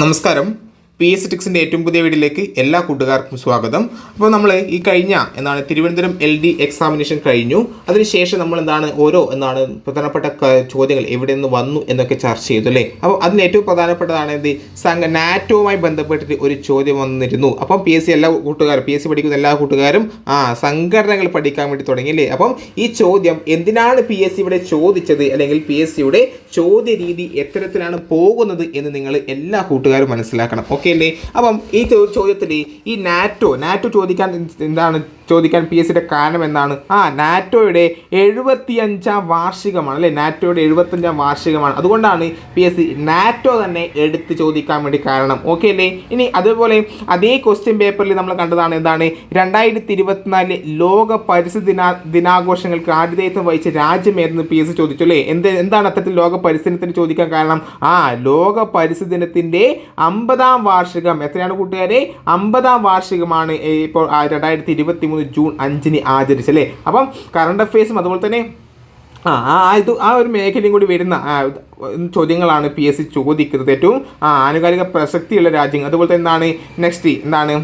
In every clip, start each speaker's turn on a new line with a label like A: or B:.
A: നമസ്കാരം P S ടിക്സിന്റെ ഏറ്റവും പുതിയ വീഡിയോയിലേക്ക് എല്ലാ കൂട്ടുകാർക്കും സ്വാഗതം. അപ്പോൾ നമ്മൾ ഈ കഴിഞ്ഞ എന്താണ് തിരുവനന്തപുരം എൽ ഡി എക്സാമിനേഷൻ കഴിഞ്ഞു. അതിനുശേഷം നമ്മൾ എന്താണ് ഓരോ എന്താണ് പ്രധാനപ്പെട്ട ചോദ്യങ്ങൾ എവിടെ നിന്ന് വന്നു എന്നൊക്കെ ചർച്ച ചെയ്തു അല്ലേ? അപ്പോൾ അതിന് ഏറ്റവും പ്രധാനപ്പെട്ടതാണ് എന്ത്? സംഘ നാറ്റോവുമായി ബന്ധപ്പെട്ടിട്ട് ഒരു ചോദ്യം വന്നിരുന്നു. അപ്പം പി എസ് സി എല്ലാ കൂട്ടുകാരും പി എസ് സി പഠിക്കുന്ന എല്ലാ കൂട്ടുകാരും ആ സംഘടനകൾ പഠിക്കാൻ വേണ്ടി തുടങ്ങി അല്ലേ? അപ്പം ഈ ചോദ്യം എന്തിനാണ് പി എസ് സി ഇവിടെ ചോദിച്ചത്? അല്ലെങ്കിൽ പി എസ് സിയുടെ ചോദ്യ രീതി എത്തരത്തിലാണ് പോകുന്നത് എന്ന് നിങ്ങൾ എല്ലാ കൂട്ടുകാരും മനസ്സിലാക്കണം. ഓക്കെ അല്ലേ? അപ്പം ഈ ചോദ്യത്തിൽ ഈ നാറ്റോ നാറ്റോ ചോദിക്കാൻ എന്താണ് ചോദിക്കാൻ പി എസ് സിയുടെ കാരണം എന്താണ്? ആ നാറ്റോയുടെ എഴുപത്തിയഞ്ചാം വാർഷികമാണ് അല്ലേ? നാറ്റോയുടെ എഴുപത്തഞ്ചാം വാർഷികമാണ്. അതുകൊണ്ടാണ് പി എസ് സി നാറ്റോ തന്നെ എടുത്ത് ചോദിക്കാൻ വേണ്ടി കാരണം. ഓക്കെ അല്ലേ? ഇനി അതുപോലെ അതേ ക്വസ്റ്റ്യൻ പേപ്പറിൽ നമ്മൾ കണ്ടതാണ് എന്താണ്? രണ്ടായിരത്തി ഇരുപത്തിനാലിലെ ലോക പരിസ്ഥിതി ദിനാ ദിനാഘോഷങ്ങൾക്ക് ആതിഥേയത്വം വഹിച്ച രാജ്യമേതെന്ന് പി എസ് സി ചോദിച്ചു അല്ലേ? എന്ത് എന്താണ് അത്തരത്തിൽ ലോക പരിസ്ഥിതിന് ചോദിക്കാൻ കാരണം? ആ ലോക പരിസ്ഥിതി ദിനത്തിന്റെ അമ്പതാം വാർഷികം. എത്രയാണ് കൂട്ടുകാരെ? അമ്പതാം വാർഷികമാണ് ഇപ്പോൾ രണ്ടായിരത്തി ഇരുപത്തി മൂന്ന് ജൂൺ അഞ്ചിന് ആചരിച്ചല്ലേ? അപ്പം കറണ്ട് അഫയേഴ്സും അതുപോലെ തന്നെ ആ ആ ഇത് ആ ഒരു മേഖലയും കൂടി വരുന്ന ചോദ്യങ്ങളാണ് പി എസ് സി ചോദിക്കുന്നത്. ഏറ്റവും ആനുകാലിക പ്രസക്തിയുള്ള രാജ്യങ്ങൾ. അതുപോലെ തന്നെ എന്താണ്? നെക്സ്റ്റ് എന്താണ്?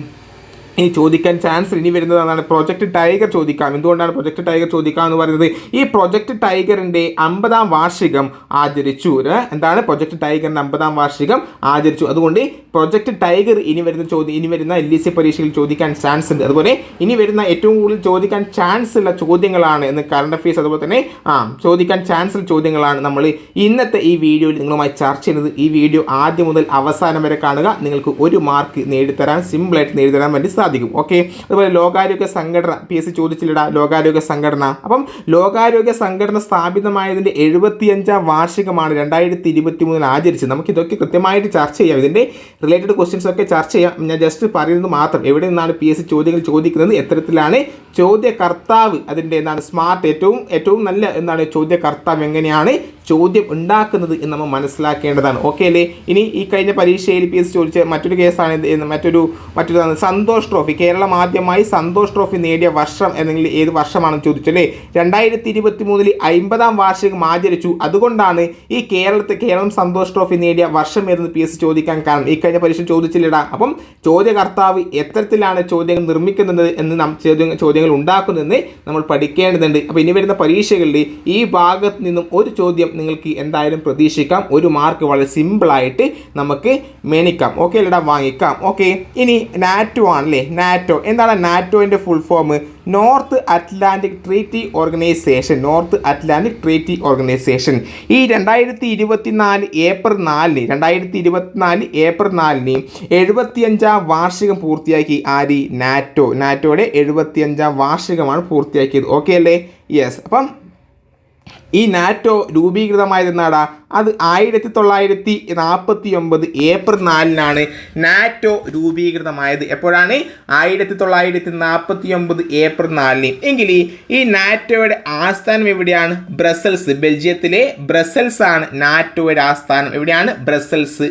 A: ഈ ചോദിക്കാൻ ചാൻസ് ഇനി വരുന്നതാണ്. പ്രോജക്റ്റ് ടൈഗർ ചോദിക്കാം. എന്തുകൊണ്ടാണ് പ്രൊജക്ട് ടൈഗർ ചോദിക്കാം എന്ന് പറയുന്നത്? ഈ പ്രൊജക്ട് ടൈഗറിന്റെ അമ്പതാം വാർഷികം ആചരിച്ചു? എന്താണ് പ്രൊജക്ട് ടൈഗറിന്റെ അമ്പതാം വാർഷികം ആചരിച്ചു. അതുകൊണ്ട് പ്രൊജക്ട് ടൈഗർ ഇനി വരുന്ന ചോദ്യം ഇനി വരുന്ന എൽ ഇ സി പരീക്ഷയിൽ ചോദിക്കാൻ ചാൻസ് ഉണ്ട്. അതുപോലെ ഇനി വരുന്ന ഏറ്റവും കൂടുതൽ ചോദിക്കാൻ ചാൻസ് ഉള്ള ചോദ്യങ്ങളാണ് എന്ന് കറണ്ട് അഫയേഴ്സ് അതുപോലെ തന്നെ ആ ചോദിക്കാൻ ചാൻസ് ഉള്ള ചോദ്യങ്ങളാണ് നമ്മൾ ഇന്നത്തെ ഈ വീഡിയോയിൽ നിങ്ങളുമായി ചർച്ച ചെയ്യുന്നത്. ഈ വീഡിയോ ആദ്യം മുതൽ അവസാനം വരെ കാണുക. നിങ്ങൾക്ക് ഒരു മാർക്ക് നേടിത്തരാൻ സിമ്പിളായിട്ട് നേടിത്തരാൻ വേണ്ടി സാധിക്കും. ഓക്കെ? അതുപോലെ ലോകാരോഗ്യ സംഘടന പി എസ് സി ചോദിച്ചില്ലടാ ലോകാരോഗ്യ സംഘടന. അപ്പം ലോകാരോഗ്യ സംഘടന സ്ഥാപിതമായതിന്റെ എഴുപത്തിയഞ്ചാം വാർഷികമാണ് രണ്ടായിരത്തി ഇരുപത്തി മൂന്നിൽ ആചരിച്ചത്. നമുക്ക് ഇതൊക്കെ കൃത്യമായിട്ട് ചർച്ച ചെയ്യാം. ഇതിന്റെ റിലേറ്റഡ് ക്വസ്റ്റ്യൻസ് ഒക്കെ ചർച്ച ചെയ്യാം. ഞാൻ ജസ്റ്റ് പറയുന്നത് മാത്രം. എവിടെ നിന്നാണ് പി എസ് സി ചോദ്യങ്ങൾ ചോദിക്കുന്നത്? എത്തരത്തിലാണ് ചോദ്യകർത്താവ് അതിന്റെ എന്താണ് സ്മാർട്ട് ഏറ്റവും ഏറ്റവും നല്ല എന്താണ് ചോദ്യകർത്താവ് എങ്ങനെയാണ് ചോദ്യം ഉണ്ടാക്കുന്നത് എന്ന് നമ്മൾ മനസ്സിലാക്കേണ്ടതാണ്. ഓക്കെ അല്ലേ? ഇനി ഈ കഴിഞ്ഞ പരീക്ഷയിൽ പി എസ് ചോദിച്ച മറ്റൊരു കേസാണ് മറ്റൊരു മറ്റൊരു സന്തോഷ് ട്രോഫി. കേരളം ആദ്യമായി സന്തോഷ് ട്രോഫി നേടിയ വർഷം എന്നെങ്കിൽ ഏത് വർഷമാണെന്ന് ചോദിച്ചു അല്ലേ? രണ്ടായിരത്തി ഇരുപത്തി മൂന്നിൽ അമ്പതാം വാർഷികം ആചരിച്ചു. അതുകൊണ്ടാണ് ഈ കേരളത്തെ കേരളം സന്തോഷ് ട്രോഫി നേടിയ വർഷം ഏതെന്ന് പി എസ് ചോദിക്കാൻ കാരണം. ഈ കഴിഞ്ഞ പരീക്ഷ ചോദിച്ചില്ലടാ. അപ്പം ചോദ്യകർത്താവ് എത്തരത്തിലാണ് ചോദ്യങ്ങൾ നിർമ്മിക്കുന്നത് എന്ന് നാം ചോദ്യ ചോദ്യങ്ങൾ ഉണ്ടാക്കുന്നതെന്ന് നമ്മൾ പഠിക്കേണ്ടതുണ്ട്. അപ്പോൾ ഇനി വരുന്ന പരീക്ഷകളിൽ ഈ ഭാഗത്ത് നിന്നും ഒരു ചോദ്യം നിങ്ങൾക്ക് എന്തായാലും പ്രതീക്ഷിക്കാം. ഒരു മാർക്ക് വളരെ സിമ്പിളായിട്ട് നമുക്ക് മേണിക്കാം ഓക്കെ അല്ലടാ വാങ്ങിക്കാം. ഓക്കെ ഇനി നാറ്റോ ആണല്ലേ? നാറ്റോ. എന്താണ് നാറ്റോന്റെ full form North Atlantic Treaty Organization North Atlantic Treaty Organization ഈ രണ്ടായിരത്തി ഇരുപത്തിനാല് ഏപ്രിൽ നാലിന് രണ്ടായിരത്തി ഇരുപത്തിനാല് ഏപ്രിൽ നാലിന് എഴുപത്തിയഞ്ചാം വാർഷികം പൂർത്തിയാക്കി ആരി? നാറ്റോ. നാറ്റോയുടെ എഴുപത്തിയഞ്ചാം വാർഷികമാണ് പൂർത്തിയാക്കിയത്. ഓക്കെ അല്ലേ? യെസ് അപ്പം ഈ നാറ്റോ രൂപീകൃതമായതെന്നാടാ? അത് ആയിരത്തി തൊള്ളായിരത്തി നാൽപ്പത്തി ഒമ്പത് ഏപ്രിൽ നാലിനാണ് നാറ്റോ രൂപീകൃതമായത്. എപ്പോഴാണ്? ആയിരത്തി തൊള്ളായിരത്തി നാൽപ്പത്തി ഒമ്പത് ഏപ്രിൽ നാലിന്. എങ്കിൽ ഈ നാറ്റോയുടെ ആസ്ഥാനം എവിടെയാണ്? ബ്രസൽസ് ബെൽജിയത്തിലെ ബ്രസൽസ് ആണ് നാറ്റോയുടെ ആസ്ഥാനം. എവിടെയാണ്? ബ്രസൽസ്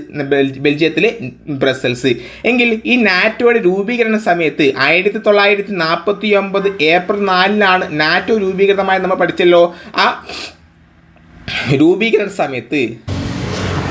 A: ബെൽജിയത്തിലെ ബ്രസൽസ്. എങ്കിൽ ഈ നാറ്റോയുടെ രൂപീകരണ സമയത്ത് ആയിരത്തി തൊള്ളായിരത്തി നാൽപ്പത്തി ഒമ്പത് ഏപ്രിൽ നാലിനാണ് നാറ്റോ രൂപീകൃതമായി നമ്മൾ പഠിച്ചല്ലോ. ആ രൂപീകരണ സമയത്ത്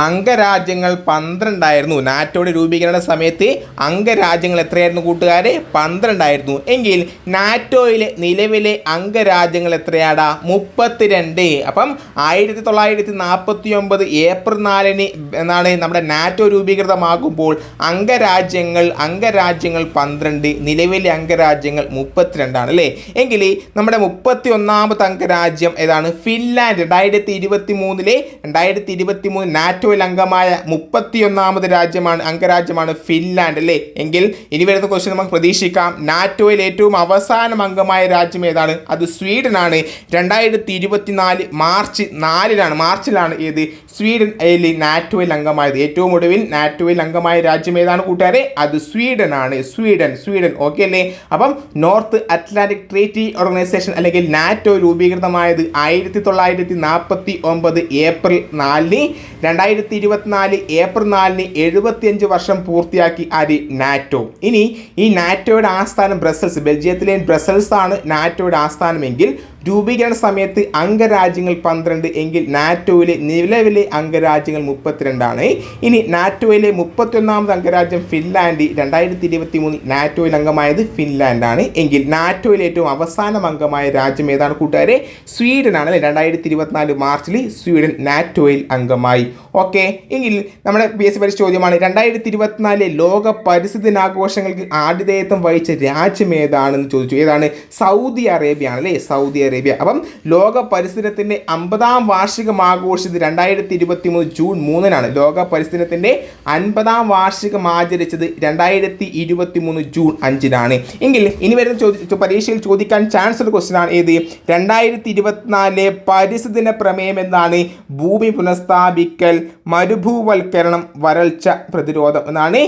A: അംഗരാജ്യങ്ങൾ പന്ത്രണ്ടായിരുന്നു. നാറ്റോയുടെ രൂപീകരണ സമയത്ത് അംഗരാജ്യങ്ങൾ എത്രയായിരുന്നു കൂട്ടുകാരെ? പന്ത്രണ്ടായിരുന്നു. എങ്കിൽ നാറ്റോയിലെ നിലവിലെ അംഗരാജ്യങ്ങൾ എത്രയാടാ? മുപ്പത്തിരണ്ട്. അപ്പം ആയിരത്തി തൊള്ളായിരത്തി നാൽപ്പത്തി ഒമ്പത് ഏപ്രിൽ നാലിന് എന്നാണ് നമ്മുടെ നാറ്റോ രൂപീകൃതമാകുമ്പോൾ അംഗരാജ്യങ്ങൾ അംഗരാജ്യങ്ങൾ പന്ത്രണ്ട് നിലവിലെ അംഗരാജ്യങ്ങൾ മുപ്പത്തിരണ്ടാണ് അല്ലേ? എങ്കിൽ നമ്മുടെ മുപ്പത്തി ഒന്നാമത്തെ അംഗരാജ്യം ഏതാണ്? ഫിൻലാൻഡ്. രണ്ടായിരത്തി ഇരുപത്തി മൂന്നിലെ രണ്ടായിരത്തി ഇരുപത്തി മൂന്ന് നാറ്റോയിൽ അംഗമായ മുപ്പത്തി ഒന്നാമത് രാജ്യമാണ് അംഗരാജ്യമാണ് ഫിൻലാൻഡ് അല്ലേ? എങ്കിൽ ഇനി വരുന്ന ക്വസ്റ്റ്യൻ നമുക്ക് പ്രതീക്ഷിക്കാം. നാറ്റോയിൽ ഏറ്റവും അവസാനം അംഗമായ രാജ്യം ഏതാണ്? അത് സ്വീഡനാണ്. രണ്ടായിരത്തി ഇരുപത്തിനാല് മാർച്ച് നാലിലാണ് മാർച്ചിലാണ് ഏത്? സ്വീഡൻ നാറ്റോയിൽ അംഗമായത്. ഏറ്റവും ഒടുവിൽ നാറ്റോയിൽ അംഗമായ രാജ്യം ഏതാണ് കൂട്ടുകാരെ? അത് സ്വീഡൻ ആണ് സ്വീഡൻ സ്വീഡൻ. ഓക്കെ അല്ലേ? അപ്പം നോർത്ത് അറ്റ്ലാന്റിക് ട്രീറ്റി ഓർഗനൈസേഷൻ അല്ലെങ്കിൽ നാറ്റോ രൂപീകൃതമായത് ആയിരത്തി തൊള്ളായിരത്തി നാൽപ്പത്തി ഒമ്പത് ഏപ്രിൽ നാലിന്. രണ്ടായിരത്തി ഇരുപത്തിനാല് ഏപ്രിൽ നാലിന് എഴുപത്തിയഞ്ച് വർഷം പൂർത്തിയാക്കി ആര് നാറ്റോ. ഇനി ഈ നാറ്റോയുടെ ആസ്ഥാനം ബ്രസൽസ് ബെൽജിയത്തിലെ ബ്രസൽസ് ആണ് നാറ്റോയുടെ ആസ്ഥാനമെങ്കിൽ രൂപീകരണ സമയത്ത് അംഗരാജ്യങ്ങൾ പന്ത്രണ്ട് എങ്കിൽ നാറ്റോയിലെ നിലവിലെ അംഗരാജ്യങ്ങൾ മുപ്പത്തിരണ്ടാണ്. ഇനി നാറ്റോയിലെ മുപ്പത്തിയൊന്നാമത് അംഗരാജ്യം ഫിൻലാൻഡ്. രണ്ടായിരത്തി ഇരുപത്തി മൂന്നിൽ നാറ്റോയിൽ അംഗമായത് ഫിൻലാൻഡാണ്. എങ്കിൽ നാറ്റോയിലെ ഏറ്റവും അവസാനം അംഗമായ രാജ്യം ഏതാണ് കൂട്ടുകാരെ? സ്വീഡനാണ് അല്ലെ? രണ്ടായിരത്തി ഇരുപത്തിനാല് മാർച്ചിൽ സ്വീഡൻ നാറ്റോയിൽ അംഗമായി. ഓക്കെ എങ്കിൽ നമ്മുടെ പി എസ് സി പരീക്ഷ ചോദ്യമാണ് രണ്ടായിരത്തി ഇരുപത്തിനാലിലെ ലോക പരിസ്ഥിതി ദിനാഘോഷങ്ങൾക്ക് ആതിഥേയത്വം വഹിച്ച രാജ്യം ഏതാണെന്ന് ചോദിച്ചു. ഏതാണ്? സൗദി അറേബ്യ ആണ് അല്ലേ? Saudi Arabia. അപ്പം ലോക പരിസ്ഥിതത്തിന്റെ അമ്പതാം വാർഷികം ആഘോഷിച്ചത് രണ്ടായിരത്തി ഇരുപത്തി മൂന്ന് ജൂൺ മൂന്നിനാണ്. ലോക പരിസ്ഥിതത്തിന്റെ അൻപതാം വാർഷികം ആചരിച്ചത് രണ്ടായിരത്തി ഇരുപത്തി മൂന്ന് ജൂൺ അഞ്ചിനാണ്. എങ്കിൽ ഇനി വരുന്ന ചോദ്യ പരീക്ഷയിൽ ചോദിക്കാൻ ചാൻസ് ഉള്ള ക്വസ്റ്റ്യൻ ആണ് ഏത്? രണ്ടായിരത്തി ഇരുപത്തിനാലിലെ പരിസ്ഥിതിന പ്രമേയം എന്നാണ് ഭൂമി പുനഃസ്ഥാപിക്കൽ മരുഭൂവൽക്കരണം വരൾച്ച പ്രതിരോധം എന്നാണ്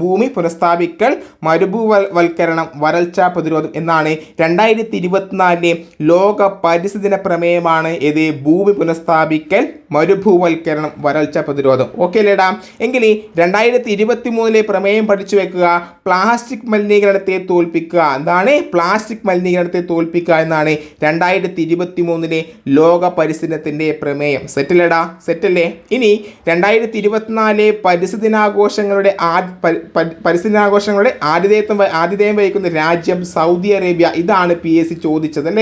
A: ഭൂമി പുനഃസ്ഥാപിക്കൽ മരുഭൂവൽക്കരണം വരൾച്ച പ്രതിരോധം എന്നാണ് രണ്ടായിരത്തി ഇരുപത്തിനാലിലെ ലോക പരിസ്ഥിതി ദിന പ്രമേയമാണ് ഇത് ഭൂമി പുനഃസ്ഥാപിക്കൽ മരുഭൂവൽക്കരണം വരൾച്ച പ്രതിരോധം. ഓക്കെ അല്ലേടാ എങ്കിൽ രണ്ടായിരത്തി ഇരുപത്തി മൂന്നിലെ പ്രമേയം പഠിച്ചു വെക്കുക പ്ലാസ്റ്റിക് മലിനീകരണത്തെ തോൽപ്പിക്കുക. എന്താണ്? പ്ലാസ്റ്റിക് മലിനീകരണത്തെ തോൽപ്പിക്കുക എന്നാണ് രണ്ടായിരത്തി ഇരുപത്തി മൂന്നിലെ ലോക പരിസ്ഥിതിന്റെ പ്രമേയം സെറ്റിലടാ സെറ്റല്ലേ ഇനി രണ്ടായിരത്തി ഇരുപത്തിനാലിലെ പരിസ്ഥിതിനാഘോഷങ്ങളുടെ ആദ്യ ആദ് പരി- പരി- പരിസ്ഥിതി ദിനാഘോഷങ്ങളുടെ ആതിഥേയത്വം ആതിഥേയം വഹിക്കുന്ന രാജ്യം സൗദി അറേബ്യ. ഇതാണ് പി എസ് സി ചോദിച്ചത്.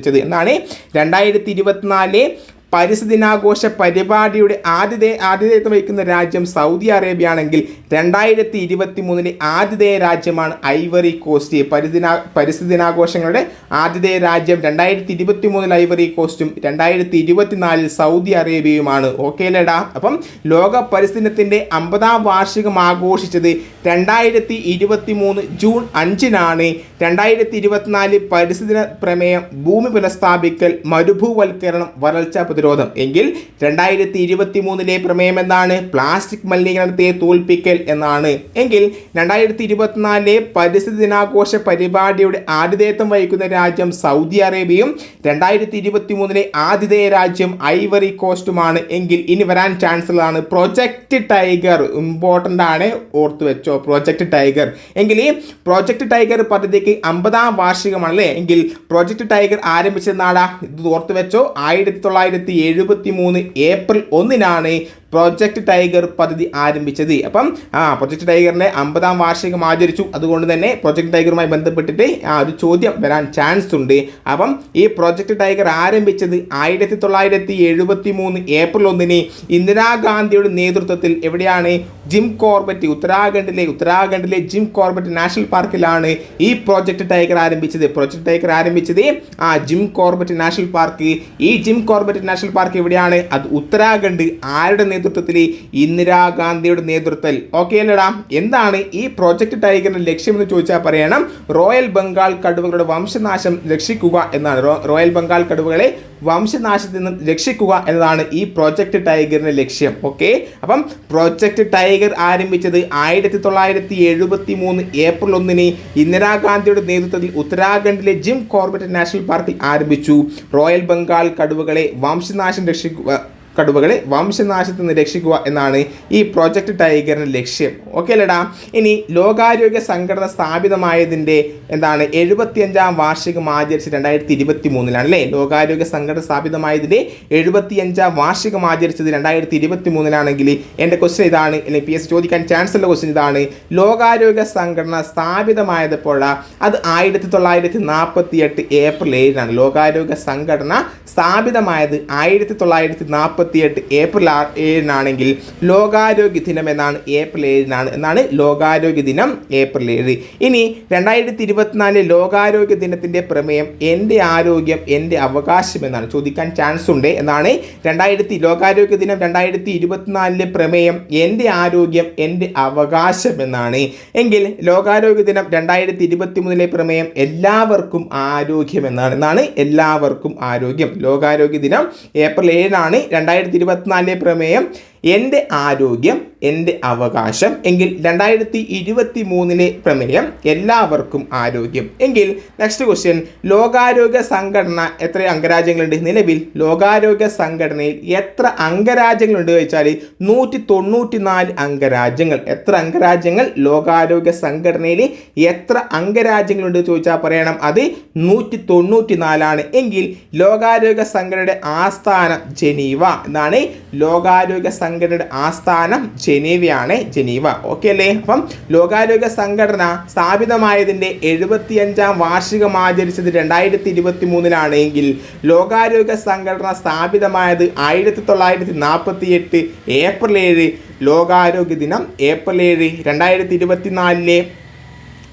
A: ചോദിച്ചത് എന്നാണ് രണ്ടായിരത്തി ഇരുപത്തിനാലിലെ പരിസ്ഥിതി ദിനാഘോഷ പരിപാടിയുടെ ആതിഥേ ആതിഥേയത്വം വഹിക്കുന്ന രാജ്യം സൗദി അറേബ്യ ആണെങ്കിൽ രണ്ടായിരത്തി ഇരുപത്തി മൂന്നിലെ ആതിഥേയ രാജ്യമാണ് ഐവറി കോസ്റ്റ് പരിദിനാ പരിസ്ഥിതി ദിനാഘോഷങ്ങളുടെ ആതിഥേയ രാജ്യം രണ്ടായിരത്തി ഇരുപത്തി മൂന്നിൽ ഐവറി കോസ്റ്റും രണ്ടായിരത്തി ഇരുപത്തിനാലിൽ സൗദി അറേബ്യയുമാണ്. ഓക്കെ അല്ലേടാ അപ്പം ലോക പരിസ്ഥിതിനത്തിന്റെ അമ്പതാം വാർഷികം ആഘോഷിച്ചത് രണ്ടായിരത്തി ഇരുപത്തി മൂന്ന് ജൂൺ അഞ്ചിനാണ്. രണ്ടായിരത്തി ഇരുപത്തിനാല് പരിസ്ഥിതി പ്രമേയം ഭൂമി പുനഃസ്ഥാപിക്കൽ മരുഭൂവൽക്കരണം വരൾച്ച പ്രതിരോധം. എങ്കിൽ രണ്ടായിരത്തി ഇരുപത്തി മൂന്നിലെ പ്രമേയം എന്താണ്? പ്ലാസ്റ്റിക് മലിനീകരണത്തെ തോൽപ്പിക്കൽ എന്നാണ്. എങ്കിൽ രണ്ടായിരത്തി ഇരുപത്തിനാലിലെ പരിസ്ഥിതി ദിനാഘോഷ പരിപാടിയുടെ ആതിഥേയത്വം വഹിക്കുന്ന രാജ്യം സൗദി അറേബ്യയും രണ്ടായിരത്തി ഇരുപത്തി മൂന്നിലെ ആതിഥേയ രാജ്യം ഐവറി കോസ്റ്റുമാണ്. എങ്കിൽ ഇനി വരാൻ ചാൻസ് ഉള്ളതാണ് പ്രൊജക്ട് ടൈഗർ. ഇമ്പോർട്ടന്റ് ആണ് ഓർത്തു വെച്ചോ പ്രൊജക്ട് ടൈഗർ. എങ്കിൽ ഈ പ്രൊജക്ട് ടൈഗർ പദ്ധതിക്ക് അമ്പതാം വാർഷികമാണ് അല്ലേ എങ്കിൽ പ്രൊജക്ട് ടൈഗർ ആരംഭിച്ച നാടാ ഇത് ഓർത്തു വെച്ചോ ആയിരത്തി തൊള്ളായിരത്തി എഴുപത്തി മൂന്ന് ഏപ്രിൽ ഒന്നിനാണ് പ്രൊജക്ട് ടൈഗർ പദ്ധതി ആരംഭിച്ചത്. അപ്പം ആ പ്രൊജക്ട് ടൈഗറിന്റെ അമ്പതാം വാർഷികം ആചരിച്ചു. അതുകൊണ്ട് തന്നെ പ്രൊജക്ട് ടൈഗറുമായി ബന്ധപ്പെട്ടിട്ട് ആ ഒരു ചോദ്യം വരാൻ ചാൻസ് ഉണ്ട്. അപ്പം ഈ പ്രൊജക്ട് ടൈഗർ ആരംഭിച്ചത് ആയിരത്തി തൊള്ളായിരത്തി എഴുപത്തി മൂന്ന് ഏപ്രിൽ ഒന്നിന് ഇന്ദിരാഗാന്ധിയുടെ നേതൃത്വത്തിൽ എവിടെയാണ്? ജിം കോർബറ്റ് ഉത്തരാഖണ്ഡിലെ ഉത്തരാഖണ്ഡിലെ ജിം കോർബറ്റ് നാഷണൽ പാർക്കിലാണ് ഈ പ്രോജക്റ്റ് ടൈഗർ ആരംഭിച്ചത്. പ്രോജക്റ്റ് ടൈഗർ ആരംഭിച്ചത് ആ ജിം കോർബറ്റ് നാഷണൽ പാർക്ക്. ഈ ജിം കോർബറ്റ് നാഷണൽ പാർക്ക് എവിടെയാണ്? അത് ഉത്തരാഖണ്ഡ്. ആരുടെ നേതൃത്വത്തിൽ ഇന്ദിരാഗാന്ധിയുടെ നേതൃത്വത്തിൽ. ഓക്കെ അല്ലടാ എന്താണ് ഈ പ്രോജക്റ്റ് ടൈഗറിന്റെ ലക്ഷ്യമെന്ന് ചോദിച്ചാൽ പറയണം റോയൽ ബംഗാൾ കടുവകളുടെ വംശനാശം രക്ഷിക്കുക എന്നാണ്. റോയൽ ബംഗാൾ കടുവകളെ വംശനാശത്തിൽ നിന്ന് രക്ഷിക്കുക എന്നതാണ് ഈ പ്രോജക്റ്റ് ടൈഗറിന്റെ ലക്ഷ്യം. ഓക്കെ അപ്പം പ്രോജക്റ്റ് ടൈഗർ ആരംഭിച്ചത് ആയിരത്തി തൊള്ളായിരത്തി എഴുപത്തി മൂന്ന് ഏപ്രിൽ ഒന്നിന് ഇന്ദിരാഗാന്ധിയുടെ നേതൃത്വത്തിൽ ഉത്തരാഖണ്ഡിലെ ജിം കോർബറ്റ് നാഷണൽ പാർക്കിൽ ആരംഭിച്ചു. റോയൽ ബംഗാൾ കടുവകളെ വംശനാശം രക്ഷിക്കുക കടുവകളെ വംശനാശത്തിൽ നിന്ന് രക്ഷിക്കുക എന്നാണ് ഈ പ്രോജക്റ്റ് ടൈഗറിന്റെ ലക്ഷ്യം. ഓക്കെ അല്ലടാ? ഇനി ലോകാരോഗ്യ സംഘടന സ്ഥാപിതമായതിന്റെ എന്താണ് എഴുപത്തിയഞ്ചാം വാർഷികം ആചരിച്ച് രണ്ടായിരത്തി ഇരുപത്തി മൂന്നിലാണ് അല്ലേ? ലോകാരോഗ്യ സംഘടന സ്ഥാപിതമായതിന്റെ എഴുപത്തിയഞ്ചാം വാർഷികം ആചരിച്ചത് രണ്ടായിരത്തി ഇരുപത്തി മൂന്നിലാണെങ്കിൽ എന്റെ ക്വസ്റ്റ്യൻ ഇതാണ് അല്ലെങ്കിൽ പി എസ് ചോദിക്കാൻ ചാൻസ് ഉള്ള ക്വസ്റ്റ്യൻ ഇതാണ്. ലോകാരോഗ്യ സംഘടന സ്ഥാപിതമായതപ്പോൾ അത് ആയിരത്തി തൊള്ളായിരത്തി നാൽപ്പത്തി എട്ട് ഏപ്രിൽ ഏഴിനാണ്. ലോകാരോഗ്യ സംഘടന സ്ഥാപിതമായത് ആയിരത്തി തൊള്ളായിരത്തി നാൽപ്പത്തി എട്ട് ഏപ്രിൽ ഏഴിനാണെങ്കിൽ ലോകാരോഗ്യ ദിനം എന്നാണ് ഏപ്രിൽ ഏഴിനാണ് എന്നാണ് ലോകാരോഗ്യ ദിനം ഏപ്രിൽ ഏഴ്. ഇനി രണ്ടായിരത്തി ഇരുപത്തിനാല് ലോകാരോഗ്യ ദിനത്തിന്റെ പ്രമേയം എന്റെ ആരോഗ്യം എന്റെ അവകാശം എന്നാണ്. ചോദിക്കാൻ ചാൻസ് ഉണ്ട് എന്നാണ് രണ്ടായിരത്തി ലോകാരോഗ്യ ദിനം രണ്ടായിരത്തി ഇരുപത്തിനാലിലെ പ്രമേയം എന്റെ ആരോഗ്യം എന്റെ അവകാശം എന്നാണ്. എങ്കിൽ ലോകാരോഗ്യ ദിനം രണ്ടായിരത്തി ഇരുപത്തി മൂന്നിലെ പ്രമേയം എല്ലാവർക്കും ആരോഗ്യം എന്നാണ്. എന്നാണ് എല്ലാവർക്കും ആരോഗ്യം. ലോകാരോഗ്യ ദിനം ഏപ്രിൽ ഏഴിനാണ് രണ്ടായിരത്തി ഇരുപത്തിനാലിലെ പ്രമേയം എന്റെ ആരോഗ്യം എന്റെ അവകാശം എങ്കിൽ രണ്ടായിരത്തി ഇരുപത്തി മൂന്നിലെ പ്രമേയം എല്ലാവർക്കും ആരോഗ്യം. എങ്കിൽ നെക്സ്റ്റ് ക്വസ്റ്റ്യൻ ലോകാരോഗ്യ സംഘടന എത്ര അംഗരാജ്യങ്ങളുണ്ട്? നിലവിൽ ലോകാരോഗ്യ സംഘടനയിൽ എത്ര അംഗരാജ്യങ്ങളുണ്ട് വെച്ചാൽ നൂറ്റി തൊണ്ണൂറ്റി നാല് അംഗരാജ്യങ്ങൾ. എത്ര അംഗരാജ്യങ്ങൾ ലോകാരോഗ്യ സംഘടനയിൽ എത്ര അംഗരാജ്യങ്ങളുണ്ട് ചോദിച്ചാൽ പറയണം. അത് നൂറ്റി തൊണ്ണൂറ്റി നാലാണ് എങ്കിൽ ലോകാരോഗ്യ സംഘടനയുടെ ആസ്ഥാനം ജനീവ. എന്നാണ് ലോകാരോഗ്യ സംഘടനയുടെ ആസ്ഥാനം ജനീവയാണ് ജനീവ. ഓക്കെ അല്ലേ? അപ്പം ലോകാരോഗ്യ സംഘടന സ്ഥാപിതമായതിന്റെ എഴുപത്തിയഞ്ചാം വാർഷികം ആചരിച്ചത് രണ്ടായിരത്തി ഇരുപത്തി മൂന്നിലാണെങ്കിൽ ലോകാരോഗ്യ സംഘടന സ്ഥാപിതമായത് ആയിരത്തി തൊള്ളായിരത്തി നാൽപ്പത്തി എട്ട് ഏപ്രിൽ ഏഴ് ലോകാരോഗ്യ ദിനം ഏപ്രിൽ ഏഴ് രണ്ടായിരത്തി ഇരുപത്തിനാലിലെ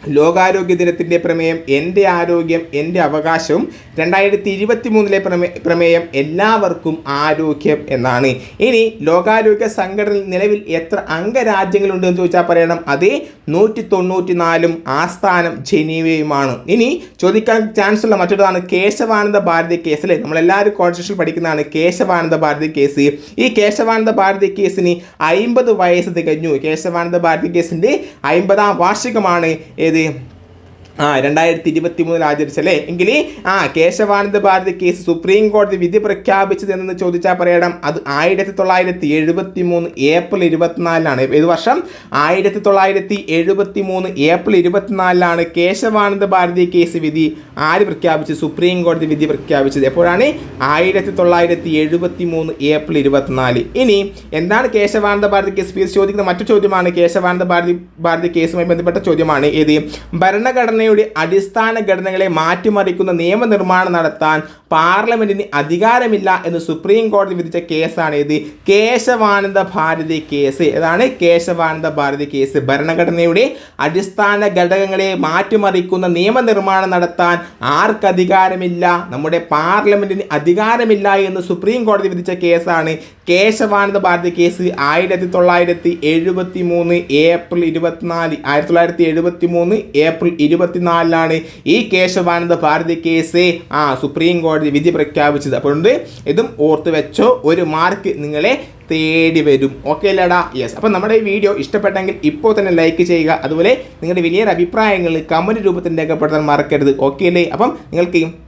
A: ലോകാരോഗ്യ ദിനത്തിന്റെ പ്രമേയം എന്റെ ആരോഗ്യം എന്റെ അവകാശവും രണ്ടായിരത്തി ഇരുപത്തി മൂന്നിലെ പ്രമേ പ്രമേയം എല്ലാവർക്കും ആരോഗ്യം എന്നാണ്. ഇനി ലോകാരോഗ്യ സംഘടനയിൽ നിലവിൽ എത്ര അംഗരാജ്യങ്ങളുണ്ട് എന്ന് ചോദിച്ചാൽ പറയണം. അതേ നൂറ്റി തൊണ്ണൂറ്റി നാലും ആസ്ഥാനം ജനീവയുമാണ്. ഇനി ചോദിക്കാൻ ചാൻസ് ഉള്ള മറ്റൊരുതാണ് കേശവാനന്ദ ഭാരതി കേസ് അല്ലേ? നമ്മളെല്ലാവരും കോൺസ്റ്റിറ്റ്യൂഷൻ പഠിക്കുന്നതാണ് കേശവാനന്ദ ഭാരതി കേസ്. ഈ കേശവാനന്ദ ഭാരതി കേസിന് അയിമ്പത് വയസ്സ് തികഞ്ഞു. കേശവാനന്ദ ഭാരതി കേസിന്റെ അയിമ്പതാം വാർഷികമാണ് ഏത് jadi ആ രണ്ടായിരത്തി ഇരുപത്തി മൂന്നിൽ ആചരിച്ചല്ലേ? എങ്കിൽ ആ കേശവാനന്ദ ഭാരതി കേസ് സുപ്രീം കോടതി വിധി പ്രഖ്യാപിച്ചത് എന്ന് ചോദിച്ചാൽ പറയണം. അത് ആയിരത്തി തൊള്ളായിരത്തി എഴുപത്തി മൂന്ന് ഏപ്രിൽ ഇരുപത്തിനാലിലാണ് ഏത് വർഷം? ആയിരത്തി തൊള്ളായിരത്തി എഴുപത്തി മൂന്ന് ഏപ്രിൽ ഇരുപത്തിനാലിലാണ് കേശവാനന്ദ ഭാരതി കേസ് വിധി ആര് പ്രഖ്യാപിച്ചു സുപ്രീം കോടതി വിധി പ്രഖ്യാപിച്ചത്? എപ്പോഴാണ്? ആയിരത്തി തൊള്ളായിരത്തി എഴുപത്തി മൂന്ന് ഏപ്രിൽ ഇരുപത്തിനാല്. ഇനി എന്താണ് കേശവാനന്ദ ഭാരതി കേസ് ഫീസ് ചോദിക്കുന്ന മറ്റു ചോദ്യമാണ് കേശവാനന്ദ ഭാരതി ഭാരതി കേസുമായി ബന്ധപ്പെട്ട ചോദ്യമാണ്. ഏത്? ഭരണഘടന ഭരണഘടനയുടെ അടിസ്ഥാന ഘടനകളെ മാറ്റിമറിക്കുന്ന നിയമനിർമ്മാണം നടത്താൻ പാർലമെന്റിന് അധികാരമില്ല എന്ന് സുപ്രീം കോടതി വിധിച്ച കേസാണ് ഇത്. കേശവാനന്ദ ഭാരതി കേസ്. ഏതാണ് കേശവാനന്ദ ഭാരതി കേസ്. ഭരണഘടനയുടെ അടിസ്ഥാന ഘടകങ്ങളെ മാറ്റിമറിക്കുന്ന നിയമനിർമ്മാണം നടത്താൻ ആർക്ക് അധികാരമില്ല നമ്മുടെ പാർലമെന്റിന് അധികാരമില്ല എന്ന് സുപ്രീം കോടതി വിധിച്ച കേസാണ് കേശവാനന്ദ ഭാരതി കേസ്. ആയിരത്തി തൊള്ളായിരത്തി എഴുപത്തി മൂന്ന് ഏപ്രിൽ ഇരുപത്തിനാല് ആയിരത്തി തൊള്ളായിരത്തി എഴുപത്തി മൂന്ന് ഏപ്രിൽ ഇരുപത്തിനാലിലാണ് ഈ കേശവാനന്ദ ഭാരതി കേസ്. ആ സുപ്രീം കോടതി വിധി പ്രഖ്യാപിച്ചത്. അതുകൊണ്ട് ഇതും ഓർത്ത് വെച്ചോ ഒരു മാർക്ക് നിങ്ങളെ തേടി വരും. ഓക്കെ അല്ലടാ? യെസ് അപ്പം നമ്മുടെ ഈ വീഡിയോ ഇഷ്ടപ്പെട്ടെങ്കിൽ ഇപ്പോൾ തന്നെ ലൈക്ക് ചെയ്യുക. അതുപോലെ നിങ്ങളുടെ വലിയൊരു അഭിപ്രായങ്ങൾ കമന്റ് രൂപത്തിൽ രേഖപ്പെടുത്താൻ മറക്കരുത്. ഓക്കെ അല്ലേ? അപ്പം നിങ്ങൾക്ക്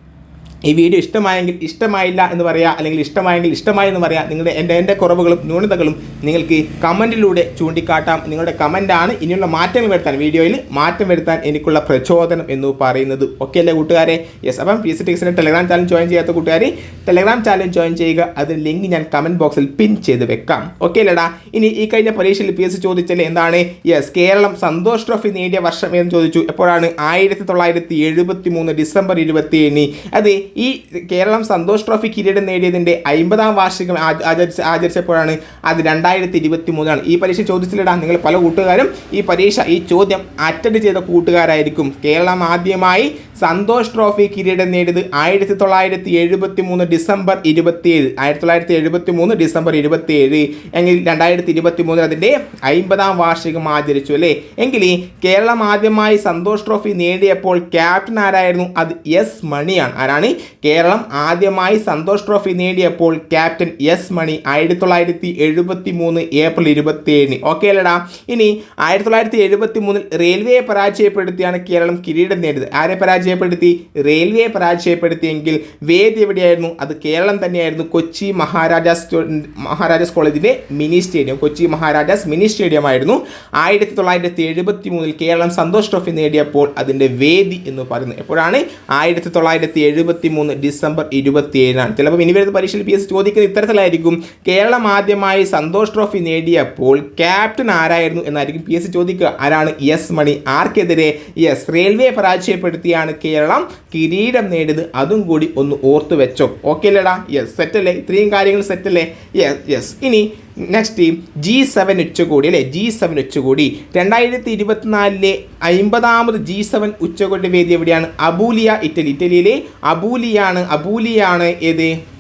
A: ഈ വീഡിയോ ഇഷ്ടമായെങ്കിൽ ഇഷ്ടമായില്ല എന്ന് പറയാം അല്ലെങ്കിൽ ഇഷ്ടമായെങ്കിൽ ഇഷ്ടമായി എന്ന് പറയാം നിങ്ങളുടെ എന്റെ എന്റെ കുറവുകളും ന്യൂനതകളും നിങ്ങൾക്ക് കമന്റിലൂടെ ചൂണ്ടിക്കാട്ടാം. നിങ്ങളുടെ കമന്റാണ് ഇനിയുള്ള മാറ്റങ്ങൾ വരുത്താൻ വീഡിയോയിൽ മാറ്റം വരുത്താൻ എനിക്കുള്ള പ്രചോദനം എന്ന് പറയുന്നത്. ഓക്കെ അല്ലേ കൂട്ടുകാരെ? യെസ് അപ്പം പി സി ടിക്സിന്റെ ടെലഗ്രാം ചാനൽ ജോയിൻ ചെയ്യാത്ത കൂട്ടുകാർ ടെലഗ്രാം ചാനൽ ജോയിൻ ചെയ്യുക. അതിന് ലിങ്ക് ഞാൻ കമന്റ് ബോക്സിൽ പിൻ ചെയ്ത് വെക്കാം. ഓക്കെ അല്ലേടാ? ഇനി ഈ കഴിഞ്ഞ പരീക്ഷയിൽ പി എസ് ചോദിച്ചാൽ എന്താണ്? യെസ് കേരളം സന്തോഷ് ട്രോഫി നേടിയ വർഷം എന്ന് ചോദിച്ചു. എപ്പോഴാണ്? ആയിരത്തി തൊള്ളായിരത്തി എഴുപത്തി മൂന്ന് ഡിസംബർ ഇരുപത്തി ഏഴിന് അത് ഈ കേരളം സന്തോഷ് ട്രോഫി കിരീടം നേടിയതിന്റെ അമ്പതാം വാർഷികം ആചരിച്ച ആചരിച്ചപ്പോഴാണ് അത് രണ്ടായിരത്തി ഇരുപത്തി മൂന്നാണ് ഈ പരീക്ഷ ചോദിച്ചില്ലടാ നിങ്ങൾ പല കൂട്ടുകാരും ഈ പരീക്ഷ ഈ ചോദ്യം അറ്റൻഡ് ചെയ്ത കൂട്ടുകാരായിരിക്കും. കേരളം ആദ്യമായി സന്തോഷ് ട്രോഫി കിരീടം നേടിയത് ആയിരത്തി തൊള്ളായിരത്തി എഴുപത്തി മൂന്ന് ഡിസംബർ ഇരുപത്തിയേഴ്. ആയിരത്തി തൊള്ളായിരത്തി എഴുപത്തി മൂന്ന് ഡിസംബർ ഇരുപത്തിയേഴ്. എങ്കിൽ രണ്ടായിരത്തി ഇരുപത്തി മൂന്നിൽ അതിന്റെ അമ്പതാം വാർഷികം ആചരിച്ചു അല്ലേ? എങ്കിൽ കേരളം ആദ്യമായി സന്തോഷ് ട്രോഫി നേടിയപ്പോൾ ക്യാപ്റ്റൻ ആരായിരുന്നു? അത് എസ് മണിയാണ്. ആരാണ്? കേരളം ആദ്യമായി സന്തോഷ് ട്രോഫി നേടിയപ്പോൾ ക്യാപ്റ്റൻ എസ് മണി ആയിരത്തി തൊള്ളായിരത്തി എഴുപത്തി മൂന്ന് ഏപ്രിൽ ഇരുപത്തി ഏഴിന് ഓക്കെ അല്ലടാ. ഇനി ആയിരത്തി തൊള്ളായിരത്തി എഴുപത്തി മൂന്നിൽ റെയിൽവേയെ പരാജയപ്പെടുത്തിയാണ് കേരളം കിരീടം നേടിയത്. ആരെ പരാജയപ്പെടുത്തി റെയിൽവേയെ പരാജയപ്പെടുത്തിയെങ്കിൽ വേദി എവിടെയായിരുന്നു? അത് കേരളം തന്നെയായിരുന്നു. കൊച്ചി മഹാരാജാസ് മഹാരാജാസ് കോളേജിന്റെ mini stadium. Kochi Maharajas mini stadium ആയിരുന്നു. ആയിരത്തി തൊള്ളായിരത്തി എഴുപത്തി മൂന്നിൽ കേരളം സന്തോഷ് ട്രോഫി നേടിയപ്പോൾ അതിന്റെ വേദി എന്ന് പറയുന്നത് എപ്പോഴാണ്? ആയിരത്തി തൊള്ളായിരത്തി എഴുപത്തി മൂന്ന് ഡിസംബർ ഇരുപത്തി ഏഴിനാണ് ചിലപ്പോൾ ഇനി വരുന്ന പരീക്ഷയിൽ പി എസ് ചോദിക്കുന്ന ഇത്തരത്തിലായിരിക്കും. കേരളം ആദ്യമായി സന്തോഷ് ട്രോഫി നേടിയപ്പോൾ ക്യാപ്റ്റൻ ആരായിരുന്നു എന്നായിരിക്കും പി എസ് ചോദിക്കുക. ആരാണ്? എസ് മണി. ആർക്കെതിരെ? യെസ്. റെയിൽവേ പരാജയപ്പെടുത്തിയാണ് കേരളം കിരീടം നേടിയത് അതും കൂടി ഒന്ന് ഓർത്തു വെച്ചോ. ഓക്കെ അല്ലേടാ യെസ് സെറ്റല്ലേ ഇത്രയും കാര്യങ്ങൾ സെറ്റല്ലേ യെസ് യെസ് ഇനി നെക്സ്റ്റ് ജി സെവൻ ഉച്ചകോടി അല്ലേ? ജി സെവൻ ഉച്ചകോടി. രണ്ടായിരത്തി ഇരുപത്തിനാലിലെ അമ്പതാമത് ജി സെവൻ ഉച്ചകോടി വേദി എവിടെയാണ്? Apulia Italy. ഇറ്റലിയിലെ അബൂലിയാണ്. അബൂലിയാണ് ഏത്?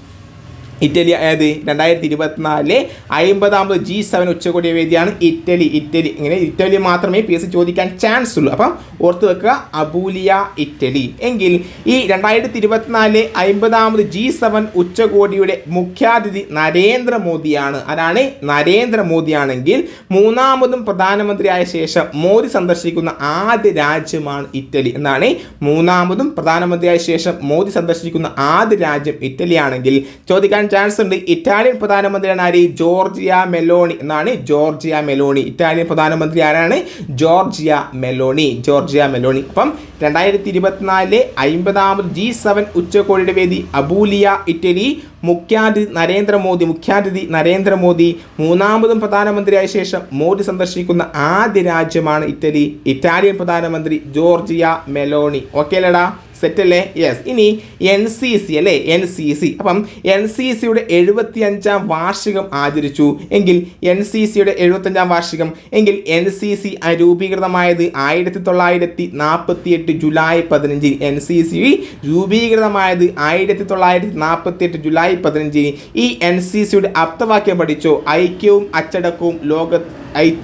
A: ഇറ്റലി അതായത് രണ്ടായിരത്തി ഇരുപത്തിനാലിലെ അമ്പതാമത് ജി സെവൻ ഉച്ചകോടി വേദിയാണ് ഇറ്റലി. ഇറ്റലി ഇങ്ങനെ ഇറ്റലി മാത്രമേ പി എസ് ചോദിക്കാൻ ചാൻസ് ഉള്ളൂ. അപ്പം ഓർത്ത് വെക്കുക അബൂലിയ ഇറ്റലി. എങ്കിൽ ഈ രണ്ടായിരത്തി ഇരുപത്തിനാലിലെ അമ്പതാമത് ജി സെവൻ ഉച്ചകോടിയുടെ മുഖ്യാതിഥി നരേന്ദ്രമോദിയാണ്. ആരാണ്? നരേന്ദ്രമോദിയാണെങ്കിൽ മൂന്നാമതും പ്രധാനമന്ത്രിയായ ശേഷം മോദി സന്ദർശിക്കുന്ന ആദ്യ രാജ്യമാണ് ഇറ്റലി. എന്നാണ് മൂന്നാമതും പ്രധാനമന്ത്രിയായ ശേഷം മോദി സന്ദർശിക്കുന്ന ആദ്യ രാജ്യം ഇറ്റലിയാണെങ്കിൽ ചോദിക്കാൻ ചാൻസ് ഉണ്ട്. ഇറ്റാലിയൻ പ്രധാനമന്ത്രിയാണ് ആര് ജോർജിയ മെലോണി എന്നാണ്. ജോർജിയ മെലോണി ഇറ്റാലിയൻ പ്രധാനമന്ത്രി ആരാണ്? ജോർജിയ മെലോണി ജോർജിയ മെലോണി അപ്പം രണ്ടായിരത്തി ഇരുപത്തിനാലിലെ അമ്പതാമത് ജി സെവൻ ഉച്ചകോടിയുടെ വേദി. അബൂലിയ ഇറ്റലി മുഖ്യാതിഥി നരേന്ദ്രമോദി. മുഖ്യാതിഥി നരേന്ദ്രമോദി. മൂന്നാമതും പ്രധാനമന്ത്രിയായ ശേഷം മോദി സന്ദർശിക്കുന്ന ആദ്യ രാജ്യമാണ് ഇറ്റലി. ഇറ്റാലിയൻ പ്രധാനമന്ത്രി ജോർജിയ മെലോണി ഓക്കെ അല്ലേടാ സെറ്റ് അല്ലേ യെസ് ഇനി എൻ സി സി അല്ലേ? എൻ സി സി അപ്പം എൻ സി സിയുടെ എഴുപത്തി അഞ്ചാം വാർഷികം ആചരിച്ചു. എങ്കിൽ എൻ സി സിയുടെ എഴുപത്തഞ്ചാം വാർഷികം. എങ്കിൽ എൻ സി സി രൂപീകൃതമായത് ആയിരത്തി തൊള്ളായിരത്തി നാൽപ്പത്തി എട്ട് ജൂലൈ പതിനഞ്ചിന് എൻ സി സി രൂപീകൃതമായത് ആയിരത്തി തൊള്ളായിരത്തി നാൽപ്പത്തി എട്ട് ജൂലൈ പതിനഞ്ചിന് ഈ എൻ സി സിയുടെ അർത്ഥവാക്യം പഠിച്ചോ. ഐക്യവും അച്ചടക്കവും ലോക ഐ-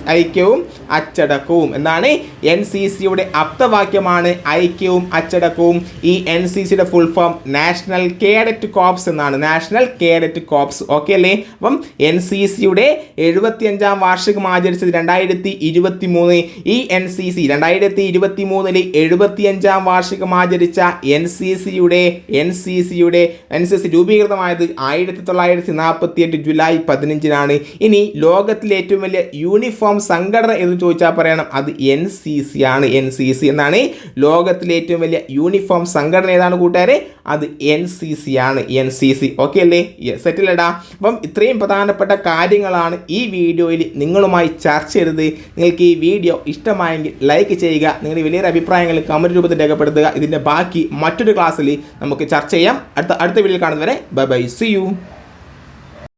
A: ഐക്യവും അച്ചടക്കവും. എന്നാണ് എൻ സി സിയുടെ അപ്തവാക്യമാണ് ഐക്യവും അച്ചടക്കവും. ഈ എൻ സി സിയുടെ full form National Cadet Corps എന്നാണ്. നാഷണൽ കേഡറ്റ് കോപ്സ് ഓക്കെ അല്ലേ? അപ്പം എൻ സി സിയുടെ എഴുപത്തിയഞ്ചാം വാർഷികം ആചരിച്ചത് രണ്ടായിരത്തി ഇരുപത്തി മൂന്ന് ഈ എൻ സി സി രണ്ടായിരത്തി ഇരുപത്തി മൂന്നിൽ എഴുപത്തിയഞ്ചാം വാർഷികം ആചരിച്ച എൻ സി സിയുടെ എൻ സി സിയുടെ എൻ സി സി രൂപീകൃതമായത് ആയിരത്തി തൊള്ളായിരത്തി നാൽപ്പത്തി എട്ട് ജൂലൈ പതിനഞ്ചിനാണ്. ഇനി ലോകത്തിലെ ഏറ്റവും വലിയ യൂണിഫോം സംഘടന എന്ന് ചോദിച്ചാൽ പറയണം. അത് എൻ സി സി ആണ്. എൻ സി സി എന്നാണ് ലോകത്തിലെ ഏറ്റവും വലിയ യൂണിഫോം സംഘടന ഏതാണ് കൂട്ടുകാരെ? അത് എൻ സി സി ആണ്. എൻ സി സി ഓക്കെ അല്ലേ? സെറ്റിലടാ അപ്പം ഇത്രയും പ്രധാനപ്പെട്ട കാര്യങ്ങളാണ് ഈ വീഡിയോയിൽ നിങ്ങളുമായി ചർച്ച ചെയ്തത്. നിങ്ങൾക്ക് ഈ വീഡിയോ ഇഷ്ടമായെങ്കിൽ ലൈക്ക് ചെയ്യുക. നിങ്ങളുടെ വലിയൊരു അഭിപ്രായങ്ങൾ കമന്റ് രൂപത്തിൽ രേഖപ്പെടുത്തുക. ഇതിന്റെ ബാക്കി മറ്റൊരു ക്ലാസ്സിൽ നമുക്ക് ചർച്ച ചെയ്യാം. അടുത്ത അടുത്ത വീഡിയോയിൽ കാണുന്നവരെ ബൈ ബൈ സി യു